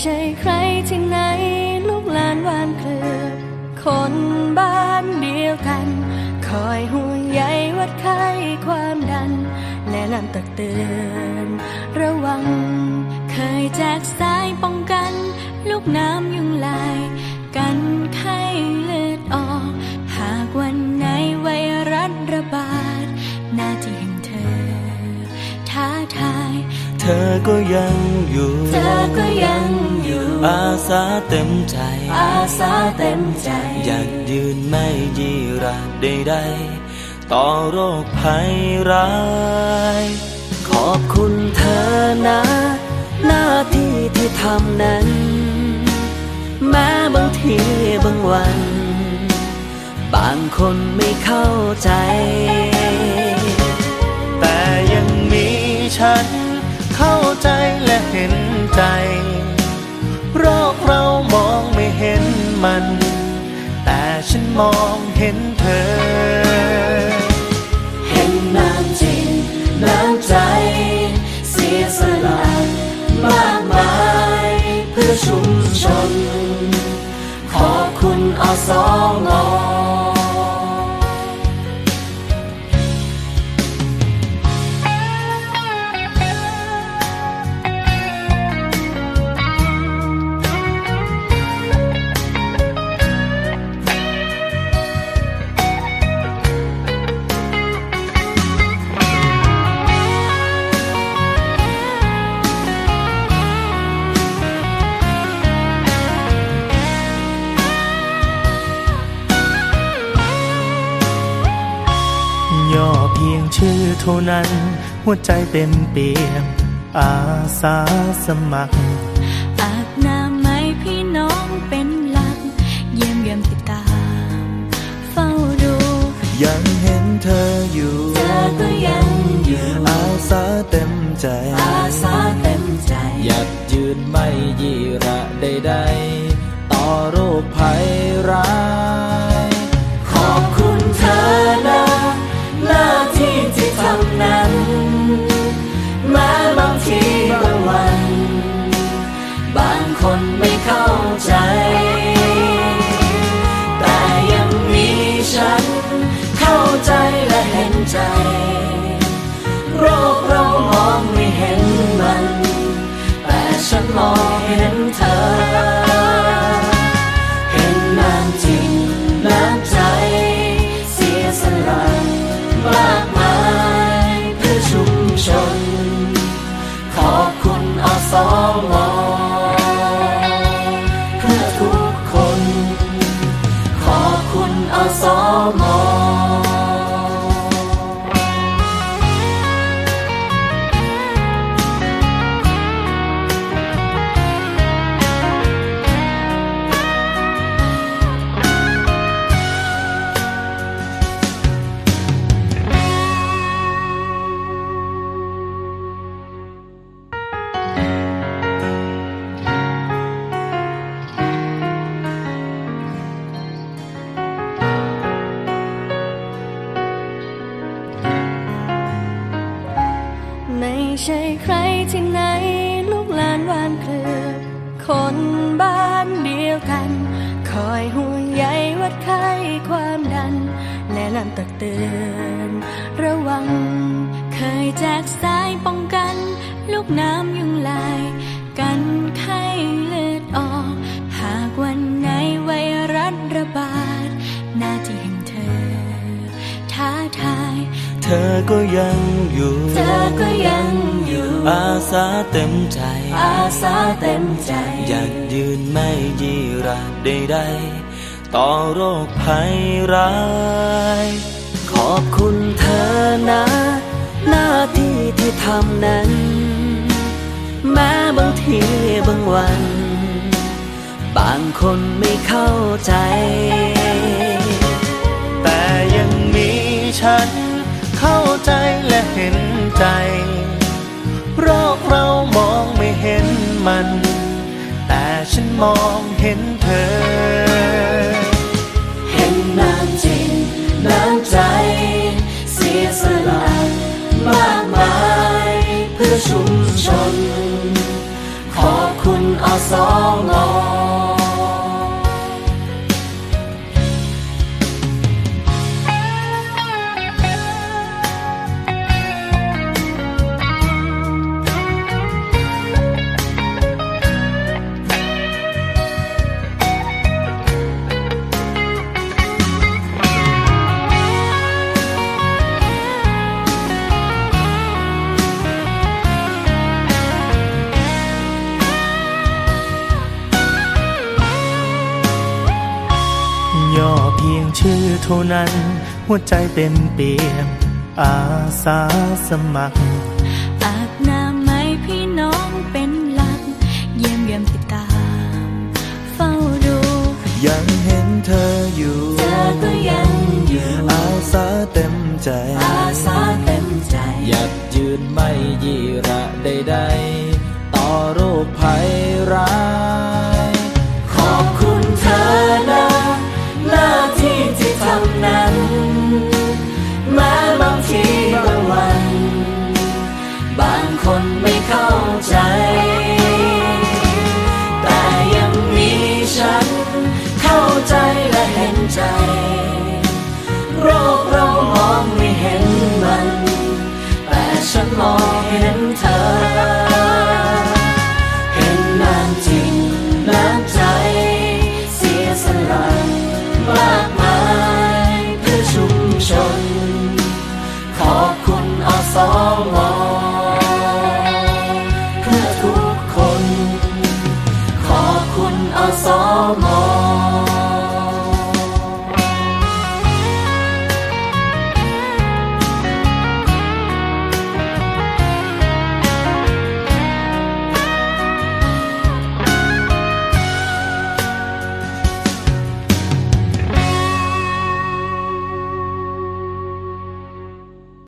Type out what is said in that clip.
ใช่ใครที่ไหน ลูกหลานวานเคลือคนบ้านเดียวกัน คอยห่วงใยวัดไข้ความดัน และนำตักเตือนระวัง เคยแจกสายป้องกัน ลูกน้ำ ธอก็ยังอยู่ เธอก็ยังอยู่ อาสาเต็มใจ อาสาเต็มใจ อยากยืนไม่ยีราใดๆต่อโรคภัยร้าย ขอบคุณเธอนะ หน้าที่ที่ทำนั้น แม้บางทีบางวัน บางคนไม่เข้าใจ แต่ยังมีฉัน เข้าใจและเห็นใจโรคเรามองไม่เห็นมัน แต่ฉันมองเห็นเธอ เห็นน้ำจริงน้ำใจ เสียสละมากมาย เพื่อชุมชน ขอบคุณอสอง ย่อเพียงชื่อเท่านั้น หัวใจเต็มเปี่ยมอาสาสมัคร อาบน้ำไหมพี่น้องเป็นหลัก เยี่ยมเยี่ยมติดตาม เฝ้าดู ยังเห็นเธออยู่ เธอก็ยังอยู่ อาสาเต็มใจ อาสาเต็มใจอยากยืนไม่ยีระใดๆ ต่อโรคภัยร้าย นเธอ เห็นน้ำจริงน้ำใจ เสียสละมากมายเพื่อชุมชน ขอบคุณอสมเพื่อทุกคน ขอบคุณอสม ใช่ใครที่ไหน ลูกหลานวานเคลือ คนบ้านเดียวกัน คอยห่วงใยวัดไข้ความดันแนะนำตักเตือนระวัง เคยแจกสายป้องกัน ลูกน้ำยุงลาย เธอก็ยังอยู่ เธอก็ยังอยู่ อาสาเต็มใจ อาสาเต็มใจ อยากยืนไม่ยีราใดๆต่อโรคภัยร้าย ขอบคุณเธอนะ หน้าที่ที่ทำนั้น แม้บางทีบางวัน บางคนไม่เข้าใจ แต่ยังมีฉัน เข้าใจและเห็นใจโรคเรามองไม่เห็นมัน แต่ฉันมองเห็นเธอ เห็นน้ำจริงน้ำใจ เสียสละมากมาย เพื่อชุมชน ขอบคุณอสอง ย่อเพียงชื่อเท่านั้น หัวใจเต็มเปี่ยมอาสาสมัคร อาบน้ำไหมพี่น้องเป็นหลัก เยี่ยมเยี่ยมติดตาม เฝ้าดู ยังเห็นเธออยู่ เธอก็ยังอยู่ อาสาเต็มใจ อาสาเต็มใจ หยัดยืนไม่ยีระใดๆ ต่อโรคภัยร้า มองเห็นเธอ